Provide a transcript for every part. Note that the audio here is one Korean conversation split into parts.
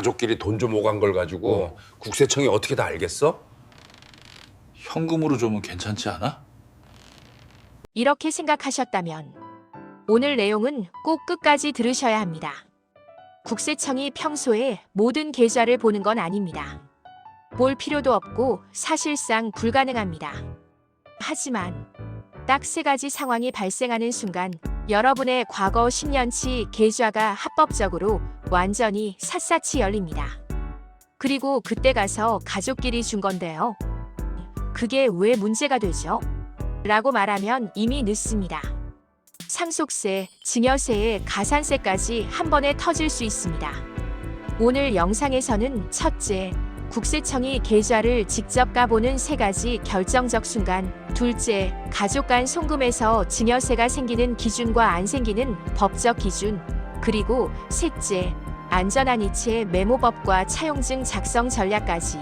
가족끼리 돈 좀 오간 걸 가지고 국세청이 어떻게 다 알겠어? 현금으로 주면 괜찮지 않아? 이렇게 생각하셨다면 오늘 내용은 꼭 끝까지 들으셔야 합니다. 국세청이 평소에 모든 계좌를 보는 건 아닙니다. 볼 필요도 없고 사실상 불가능합니다. 하지만 딱 세 가지 상황이 발생하는 순간 여러분의 과거 10년치 계좌가 합법적으로 완전히 샅샅이 열립니다. 그리고 그때 가서 가족끼리 준 건데요. 그게 왜 문제가 되죠? 라고 말하면 이미 늦습니다. 상속세, 증여세에 가산세까지 한 번에 터질 수 있습니다. 오늘 영상에서는 첫째, 국세청이 계좌를 직접 까보는 세 가지 결정적 순간, 둘째, 가족 간 송금에서 증여세가 생기는 기준과 안 생기는 법적 기준, 그리고 셋째, 안전한 이체 메모법과 차용증 작성 전략까지.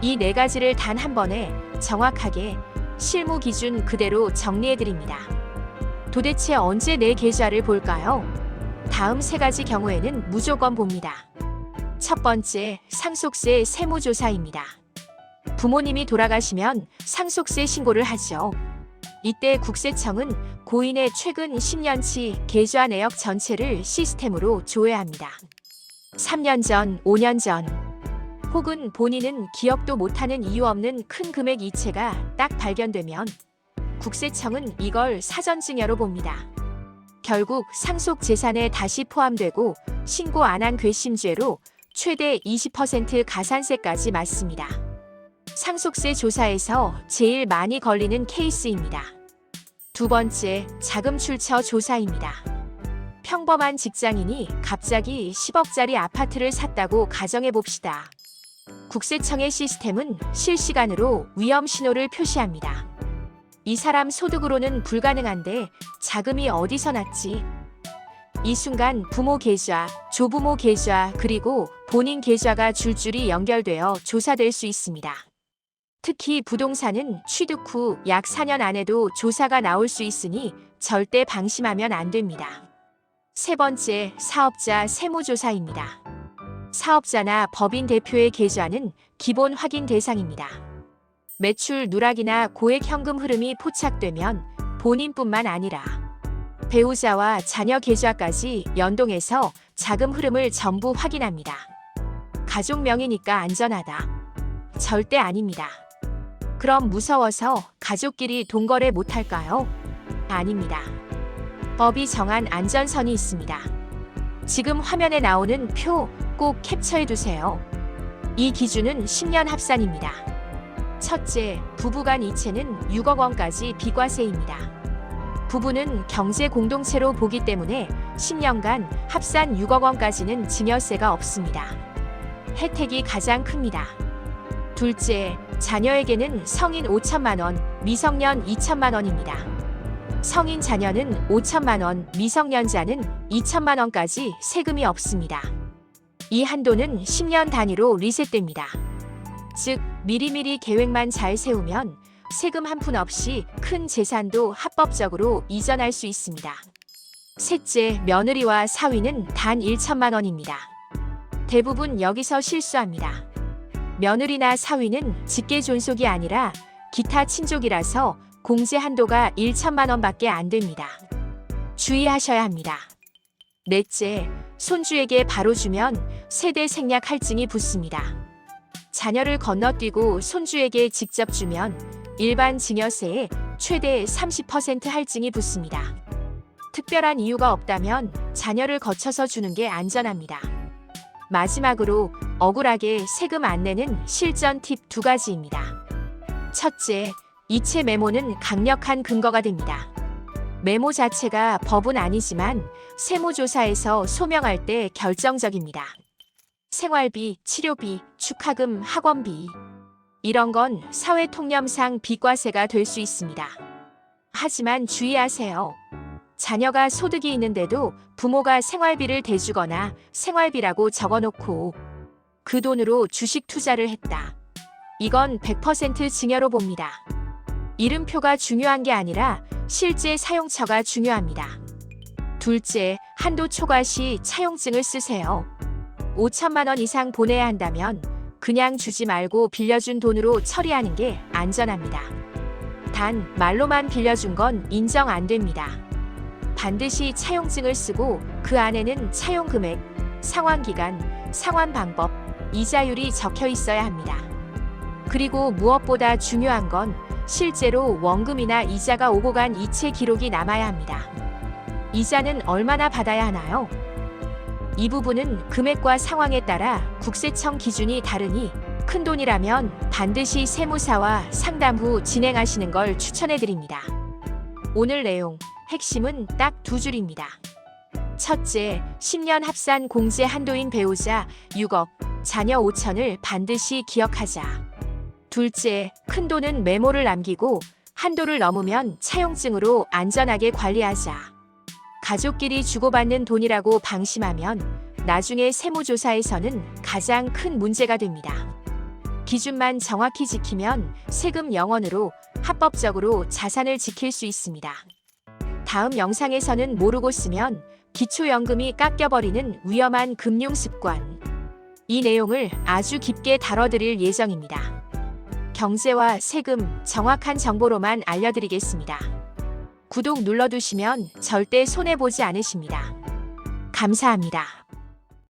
이 네 가지를 단 한 번에 정확하게 실무 기준 그대로 정리해 드립니다. 도대체 언제 내 계좌를 볼까요? 다음 세 가지 경우에는 무조건 봅니다. 첫 번째, 상속세 세무조사입니다. 부모님이 돌아가시면 상속세 신고를 하죠. 이때 국세청은 고인의 최근 10년치 계좌 내역 전체를 시스템으로 조회합니다. 3년 전, 5년 전, 혹은 본인은 기억도 못하는 이유 없는 큰 금액 이체가 딱 발견되면 국세청은 이걸 사전 증여로 봅니다. 결국 상속 재산에 다시 포함되고 신고 안 한 괘씸죄로 최대 20% 가산세까지 맞습니다. 상속세 조사에서 제일 많이 걸리는 케이스입니다. 두 번째, 자금 출처 조사입니다. 평범한 직장인이 갑자기 10억짜리 아파트를 샀다고 가정해 봅시다. 국세청의 시스템은 실시간으로 위험 신호를 표시합니다. 이 사람 소득으로는 불가능한데 자금이 어디서 났지? 이 순간 부모 계좌, 조부모 계좌, 그리고 본인 계좌가 줄줄이 연결되어 조사될 수 있습니다. 특히 부동산은 취득 후 약 4년 안에도 조사가 나올 수 있으니 절대 방심하면 안 됩니다. 세 번째, 사업자 세무조사입니다. 사업자나 법인 대표의 계좌는 기본 확인 대상입니다. 매출 누락이나 고액 현금 흐름이 포착되면 본인뿐만 아니라 배우자와 자녀 계좌까지 연동해서 자금 흐름을 전부 확인합니다. 가족 명의니까 안전하다. 절대 아닙니다. 그럼 무서워서 가족끼리 동거래 못할까요? 아닙니다. 법이 정한 안전선이 있습니다. 지금 화면에 나오는 표 꼭 캡처해 두세요. 이 기준은 10년 합산입니다. 첫째, 부부간 이체는 6억 원까지 비과세입니다. 부부는 경제 공동체로 보기 때문에 10년간 합산 6억 원까지는 증여세가 없습니다. 혜택이 가장 큽니다. 둘째, 자녀에게는 성인 5천만 원, 미성년 2천만 원입니다. 성인 자녀는 5천만 원, 미성년자는 2천만 원까지 세금이 없습니다. 이 한도는 10년 단위로 리셋됩니다. 즉, 미리미리 계획만 잘 세우면 세금 한 푼 없이 큰 재산도 합법적으로 이전할 수 있습니다. 셋째, 며느리와 사위는 단 1천만 원입니다. 대부분 여기서 실수합니다. 며느리나 사위는 직계 존속이 아니라 기타 친족이라서 공제 한도가 1천만 원밖에 안 됩니다. 주의하셔야 합니다. 넷째, 손주에게 바로 주면 세대 생략 할증이 붙습니다. 자녀를 건너뛰고 손주에게 직접 주면 일반 증여세에 최대 30% 할증이 붙습니다. 특별한 이유가 없다면 자녀를 거쳐서 주는 게 안전합니다. 마지막으로 억울하게 세금 안 내는 실전 팁 두 가지입니다. 첫째, 이체 메모는 강력한 근거가 됩니다. 메모 자체가 법은 아니지만 세무조사에서 소명할 때 결정적입니다. 생활비, 치료비, 축하금, 학원비. 이런 건 사회 통념상 비과세가 될 수 있습니다. 하지만 주의하세요. 자녀가 소득이 있는데도 부모가 생활비를 대주거나 생활비라고 적어놓고 그 돈으로 주식 투자를 했다. 이건 100% 증여로 봅니다. 이름표가 중요한 게 아니라 실제 사용처가 중요합니다. 둘째, 한도 초과 시 차용증을 쓰세요. 5천만 원 이상 보내야 한다면 그냥 주지 말고 빌려준 돈으로 처리하는 게 안전합니다. 단 말로만 빌려준 건 인정 안 됩니다. 반드시 차용증을 쓰고 그 안에는 차용 금액, 상환 기간, 상환 방법, 이자율이 적혀 있어야 합니다. 그리고 무엇보다 중요한 건 실제로 원금이나 이자가 오고 간 이체 기록이 남아야 합니다. 이자는 얼마나 받아야 하나요? 이 부분은 금액과 상황에 따라 국세청 기준이 다르니 큰 돈이라면 반드시 세무사와 상담 후 진행하시는 걸 추천해 드립니다. 오늘 내용 핵심은 딱 두 줄입니다. 첫째, 10년 합산 공제 한도인 배우자 6억, 자녀 5천을 반드시 기억하자. 둘째, 큰 돈은 메모를 남기고 한도를 넘으면 차용증으로 안전하게 관리하자. 가족끼리 주고받는 돈이라고 방심하면 나중에 세무조사에서는 가장 큰 문제가 됩니다. 기준만 정확히 지키면 세금 0원으로 합법적으로 자산을 지킬 수 있습니다. 다음 영상에서는 모르고 쓰면 기초연금이 깎여버리는 위험한 금융 습관. 이 내용을 아주 깊게 다뤄드릴 예정입니다. 경제와 세금 정확한 정보로만 알려드리겠습니다. 구독 눌러두시면 절대 손해보지 않으십니다. 감사합니다.